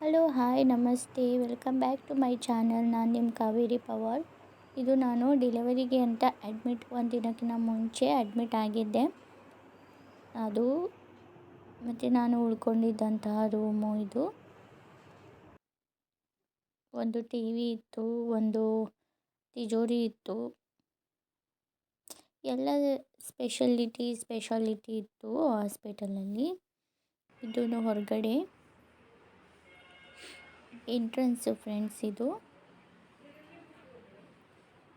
Hello, hi, ನಮಸ್ತೆ. Welcome back to my channel. ನಾನು ನಿಮ್ಮ ಕಾವೇರಿ ಪವರ್. ಇದು ನಾನು ಡೆಲಿವರಿಗೆ ಅಂತ ಅಡ್ಮಿಟ್ ಒಂದು ದಿನಕ್ಕಿಂತ ಮುಂಚೆ ಅಡ್ಮಿಟ್ ಆಗಿದ್ದೆ. ಅದು ಮತ್ತು ನಾನು ಉಳ್ಕೊಂಡಿದ್ದಂತಹ ರೂಮು ಇದು. ಒಂದು ಟಿ ವಿ ಇತ್ತು, ಒಂದು ತಿಜೋರಿ ಇತ್ತು. ಎಲ್ಲ ಸ್ಪೆಷಲಿಟಿ, ಸ್ಪೆಷಾಲಿಟಿ ಇತ್ತು ಹಾಸ್ಪಿಟಲಲ್ಲಿ. ಇದೂ ಹೊರಗಡೆ ಎಂಟ್ರೆನ್ಸು ಫ್ರೆಂಡ್ಸ್ ಇದು.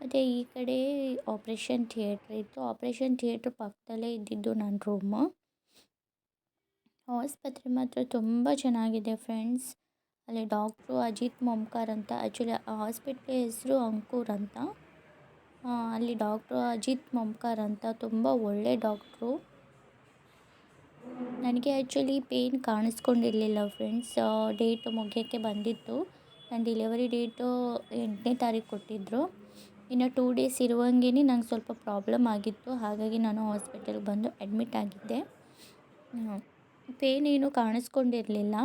ಮತ್ತು ಈ ಕಡೆ ಆಪ್ರೇಷನ್ ಥಿಯೇಟ್ರ್ ಇತ್ತು. ಆಪ್ರೇಷನ್ ಥಿಯೇಟ್ರ್ ಪಕ್ಕದಲ್ಲೇ ಇದ್ದಿದ್ದು ನನ್ನ ರೂಮು. ಆಸ್ಪತ್ರೆ ಮಾತ್ರ ತುಂಬ ಚೆನ್ನಾಗಿದೆ ಫ್ರೆಂಡ್ಸ್. ಅಲ್ಲಿ ಡಾಕ್ಟ್ರು ಅಜಿತ್ ಮೊಮ್ಕಾರ್ ಅಂತ ಆ್ಯಕ್ಚುಲಿ ಹಾಸ್ಪಿಟ್ಲ್ ಹೆಸರು ಅಂಕೂರ್ ಅಂತ. ಅಲ್ಲಿ ಡಾಕ್ಟ್ರು ಅಜಿತ್ ಮೊಮ್ಕಾರ್ ಅಂತ, ತುಂಬ ಒಳ್ಳೆ ಡಾಕ್ಟ್ರು. ನನಗೆ ಆ್ಯಕ್ಚುಲಿ ಪೇಯ್ನ್ ಕಾಣಿಸ್ಕೊಂಡಿರಲಿಲ್ಲ ಫ್ರೆಂಡ್ಸ್ ಡೇಟ್ ಮುಗಿಯೋಕ್ಕೆ ಬಂದಿತ್ತು. ನನ್ನ ಡೆಲಿವರಿ ಡೇಟು ಎಂಟನೇ ತಾರೀಕು ಕೊಟ್ಟಿದ್ದರು ಇನ್ನು ಟೂ ಡೇಸ್ ಇರುವಂಗೆ ನಂಗೆ ಸ್ವಲ್ಪ ಪ್ರಾಬ್ಲಮ್ ಆಗಿತ್ತು. ಹಾಗಾಗಿ ನಾನು ಹಾಸ್ಪಿಟಲ್ಗೆ ಬಂದು ಅಡ್ಮಿಟ್ ಆಗಿದ್ದೆ. ಪೇಯ್ನ್ ಏನು ಕಾಣಿಸ್ಕೊಂಡಿರಲಿಲ್ಲ.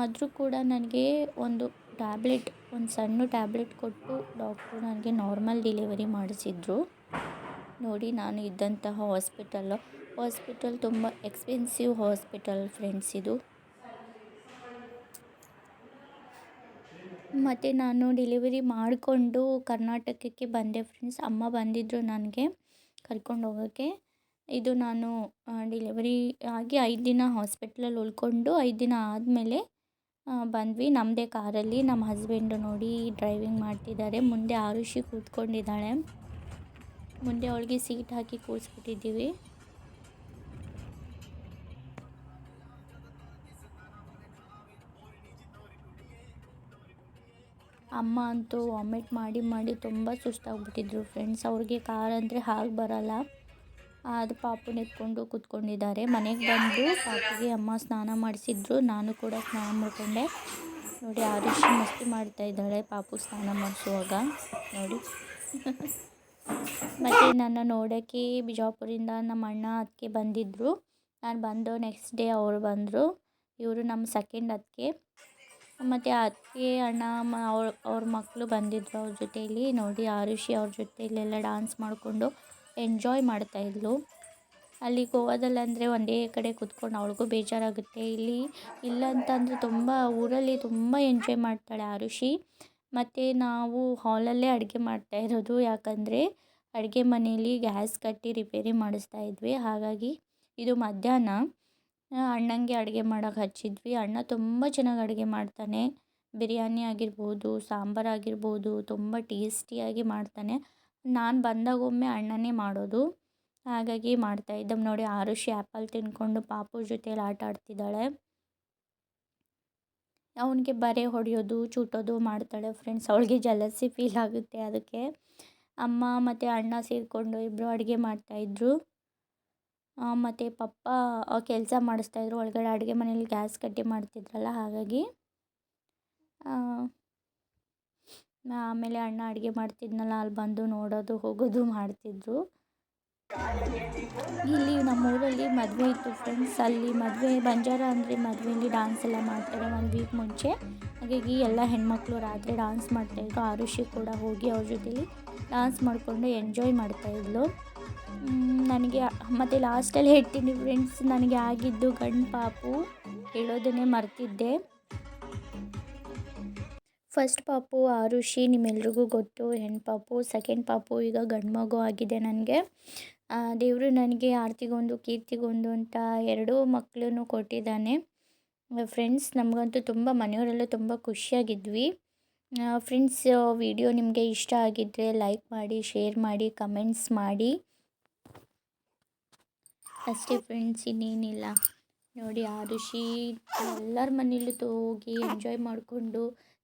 ಆದರೂ ಕೂಡ ನನಗೆ ಒಂದು ಟ್ಯಾಬ್ಲೆಟ್ ಒಂದು ಸಣ್ಣ ಟ್ಯಾಬ್ಲೆಟ್ ಕೊಟ್ಟು ಡಾಕ್ಟ್ರು ನನಗೆ ನಾರ್ಮಲ್ ಡೆಲಿವರಿ ಮಾಡಿಸಿದ್ರು. ನೋಡಿ ನಾನು ಇದ್ದಂತಹ ಹಾಸ್ಪಿಟಲ್ಲು ಹಾಸ್ಪಿಟಲ್ ತುಂಬ ಎಕ್ಸ್ಪೆನ್ಸಿವ್ ಹಾಸ್ಪಿಟಲ್ ಫ್ರೆಂಡ್ಸ್ ಇದು. ಮತ್ತು ನಾನು ಡೆಲಿವರಿ ಮಾಡಿಕೊಂಡು ಕರ್ನಾಟಕಕ್ಕೆ ಬಂದೆ ಫ್ರೆಂಡ್ಸ್. ಅಮ್ಮ ಬಂದಿದ್ದರು ನನಗೆ ಕರ್ಕೊಂಡು ಹೋಗೋಕ್ಕೆ. ಇದು ನಾನು ಡೆಲಿವರಿ ಆಗಿ ಐದು ದಿನ ಹಾಸ್ಪಿಟ್ಲಲ್ಲಿ ಉಳ್ಕೊಂಡು ಐದು ದಿನ ಆದಮೇಲೆ ಬಂದ್ವಿ. ನಮ್ಮದೇ ಕಾರಲ್ಲಿ ನಮ್ಮ ಹಸ್ಬೆಂಡು ನೋಡಿ ಡ್ರೈವಿಂಗ್ ಮಾಡ್ತಿದ್ದಾರೆ. ಮುಂದೆ ಆರುಷಿ ಕೂತ್ಕೊಂಡಿದ್ದಾಳೆ. ಮುಂದೆ ಅವಳಿಗೆ ಸೀಟ್ ಹಾಕಿ ಕೂರಿಸ್ಬಿಟ್ಟಿದ್ದೀವಿ. ಅಮ್ಮ ಅಂತೂ ವಾಮಿಟ್ ಮಾಡಿ ಮಾಡಿ ತುಂಬ ಸುಸ್ತಾಗ್ಬಿಟ್ಟಿದ್ರು ಫ್ರೆಂಡ್ಸ್ ಅವ್ರಿಗೆ ಕಾರ್ ಅಂದರೆ ಹಾಗೆ ಬರಲ್ಲ. ಅದು ಪಾಪು ಎತ್ಕೊಂಡು ಕೂತ್ಕೊಂಡಿದ್ದಾರೆ. ಮನೆಗೆ ಬಂದು ಪಾಪಿಗೆ ಅಮ್ಮ ಸ್ನಾನ ಮಾಡಿಸಿದ್ರು. ನಾನು ಕೂಡ ಸ್ನಾನ ಮಾಡಿಕೊಂಡೆ. ನೋಡಿ ಆರುಷಿ ಮಸ್ತಿ ಮಾಡ್ತಾ ಇದ್ದಾಳೆ ಪಾಪು ಸ್ನಾನ ಮಾಡಿಸುವಾಗ. ನೋಡಿ. ಮತ್ತು ನನ್ನ ನೋಡೋಕ್ಕೆ ಬಿಜಾಪುರಿಂದ ನಮ್ಮ ಅಣ್ಣ ಅದಕ್ಕೆ ಬಂದಿದ್ದರು ನಾನು ಬಂದು ನೆಕ್ಸ್ಟ್ ಡೇ ಅವರು ಬಂದರು. ಇವರು ನಮ್ಮ ಸೆಕೆಂಡ್ ಅದಕ್ಕೆ ಮತ್ತು ಅತ್ತೆ, ಅಣ್ಣ, ಮ ಅವ್ರ ಅವ್ರ ಮಕ್ಕಳು ಬಂದಿದ್ದರು ಅವ್ರ ಜೊತೆಯಲ್ಲಿ ನೋಡಿ, ಆರುಷಿ ಅವ್ರ ಜೊತೆಯಲ್ಲೆಲ್ಲ ಡಾನ್ಸ್ ಮಾಡಿಕೊಂಡು ಎಂಜಾಯ್ ಮಾಡ್ತಾಯಿದ್ಲು ಅಲ್ಲಿ ಗೋವಾದಲ್ಲಿ ಅಂದರೆ ಒಂದೇ ಕಡೆ ಕೂತ್ಕೊಂಡು ಅವಳಿಗೂ ಬೇಜಾರಾಗುತ್ತೆ. ಇಲ್ಲಿ ಇಲ್ಲ ಅಂತಂದರೆ ತುಂಬ, ಊರಲ್ಲಿ ತುಂಬ ಎಂಜಾಯ್ ಮಾಡ್ತಾಳೆ ಆರುಷಿ. ಮತ್ತು ನಾವು ಹಾಲಲ್ಲೇ ಅಡುಗೆ ಮಾಡ್ತಾ ಇರೋದು. ಯಾಕಂದರೆ ಅಡುಗೆ ಮನೆಯಲ್ಲಿ ಗ್ಯಾಸ್ ಕಟ್ಟಿ ರಿಪೇರಿ ಮಾಡಿಸ್ತಾ ಇದ್ವಿ. ಹಾಗಾಗಿ ಇದು ಮಧ್ಯಾಹ್ನ. ಅಣ್ಣಂಗೆ ಅಡುಗೆ ಮಾಡೋಕೆ ಹಚ್ಚಿದ್ವಿ. ಅಣ್ಣ ತುಂಬ ಚೆನ್ನಾಗಿ ಅಡುಗೆ ಮಾಡ್ತಾನೆ. ಬಿರಿಯಾನಿ ಆಗಿರ್ಬೋದು, ಸಾಂಬಾರು ಆಗಿರ್ಬೋದು, ತುಂಬ ಟೇಸ್ಟಿಯಾಗಿ ಮಾಡ್ತಾನೆ. ನಾನು ಬಂದಾಗೊಮ್ಮೆ ಅಣ್ಣನೇ ಮಾಡೋದು. ಹಾಗಾಗಿ ಮಾಡ್ತಾಯಿದ್ದೆ ನೋಡಿ, ಆರುಷಿ ಆ್ಯಪಲ್ ತಿಂದ್ಕೊಂಡು ಪಾಪು ಜೊತೆಯಲ್ಲಿ ಆಟ ಆಡ್ತಿದ್ದಾಳೆ. ಅವನಿಗೆ ಬರೆ ಹೊಡೆಯೋದು, ಚೂಟೋದು ಮಾಡ್ತಾಳೆ ಫ್ರೆಂಡ್ಸ್ ಅವಳಿಗೆ ಜಲಸಿ ಫೀಲ್ ಆಗುತ್ತೆ ಅದಕ್ಕೆ. ಅಮ್ಮ ಮತ್ತು ಅಣ್ಣ ಸೇರಿಕೊಂಡು ಇಬ್ಬರು ಅಡುಗೆ ಮಾಡ್ತಾಯಿದ್ರು ಮತ್ತು ಪಪ್ಪ ಕೆಲಸ ಮಾಡಿಸ್ತಾಯಿದ್ರು ಒಳಗಡೆ ಅಡುಗೆ ಮನೇಲಿ ಗ್ಯಾಸ್ ಕಟ್ಟಿ ಮಾಡ್ತಿದ್ರಲ್ಲ, ಹಾಗಾಗಿ ಆಮೇಲೆ ಅಣ್ಣ ಅಡುಗೆ ಮಾಡ್ತಿದ್ನಲ್ಲ, ಅಲ್ಲಿ ಬಂದು ನೋಡೋದು, ಹೋಗೋದು, ಮಾಡ್ತಿದ್ರು. ಇಲ್ಲಿ ನಮ್ಮ ಊರಲ್ಲಿ ಮದುವೆ ಇತ್ತು ಫ್ರೆಂಡ್ಸ್ ಅಲ್ಲಿ ಮದುವೆ, ಬಂಜಾರ ಅಂದರೆ ಮದುವೆಯಲ್ಲಿ ಡ್ಯಾನ್ಸ್ ಎಲ್ಲ ಮಾಡ್ತಾರೆ ಒಂದು ವೀಕ್ ಮುಂಚೆ. ಹಾಗಾಗಿ ಎಲ್ಲ ಹೆಣ್ಮಕ್ಳು ರಾತ್ರಿ ಡ್ಯಾನ್ಸ್ ಮಾಡ್ತಾಯಿದ್ರು ಆರುಷಿ ಕೂಡ ಹೋಗಿ ಅವ್ರ ಜೊತೆಲಿ ಡ್ಯಾನ್ಸ್ ಮಾಡಿಕೊಂಡು ಎಂಜಾಯ್ ಮಾಡ್ತಾಯಿದ್ಲು ನನಗೆ ಮತ್ತು ಲಾಸ್ಟಲ್ಲಿ ಹೇಳ್ತೀನಿ ಫ್ರೆಂಡ್ಸ್ ನನಗೆ ಆಗಿದ್ದು ಗಂಡು ಪಾಪು. ಹೇಳೋದನ್ನೇ ಮರ್ತಿದ್ದೆ. ಫಸ್ಟ್ ಪಾಪು ಆರುಷಿ, ನಿಮ್ಮೆಲ್ರಿಗೂ ಗೊತ್ತು. ಹೆಣ್ಣು ಪಾಪು ಸೆಕೆಂಡ್ ಪಾಪು, ಈಗ ಗಂಡು ಮಗು ಆಗಿದೆ ನನಗೆ. ದೇವರು ನನಗೆ ಆರ್ತಿಗೊಂದು, ಕೀರ್ತಿಗೊಂದು ಅಂತ ಎರಡೂ ಮಕ್ಕಳನ್ನು ಕೊಟ್ಟಿದ್ದಾನೆ. ಫ್ರೆಂಡ್ಸ್ ನಮಗಂತೂ ತುಂಬ ಮನೆಯವರೆಲ್ಲ ತುಂಬ ಖುಷಿಯಾಗಿದ್ವಿ. ಫ್ರೆಂಡ್ಸ್ ವಿಡಿಯೋ ನಿಮಗೆ ಇಷ್ಟ ಆಗಿದ್ದರೆ ಲೈಕ್ ಮಾಡಿ ಶೇರ್ ಮಾಡಿ ಕಮೆಂಟ್ಸ್ ಮಾಡಿ. ಅಷ್ಟೇ ಫ್ರೆಂಡ್ಸ್ ಇನ್ನೇನಿಲ್ಲ. ನೋಡಿ ಆರುಷಿ ಎಲ್ಲರ ಮನೇಲೂ ಹೋಗಿ ಎಂಜಾಯ್ ಮಾಡಿಕೊಂಡು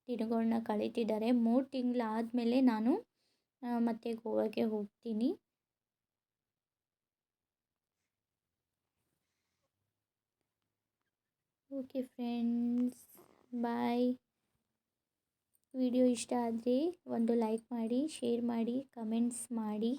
ದಿನಗಳನ್ನ ಕಳೀತಿದ್ದಾರೆ. ಮೂರು ತಿಂಗಳಾದಮೇಲೆ ನಾನು ಮತ್ತೆ ಗೋವಾಗೆ ಹೋಗ್ತೀನಿ. ಓಕೆ ಫ್ರೆಂಡ್ಸ್ ಬಾಯ್ ವಿಡಿಯೋ ಇಷ್ಟ ಆದರೆ ಒಂದು ಲೈಕ್ ಮಾಡಿ ಶೇರ್ ಮಾಡಿ ಕಮೆಂಟ್ಸ್ ಮಾಡಿ.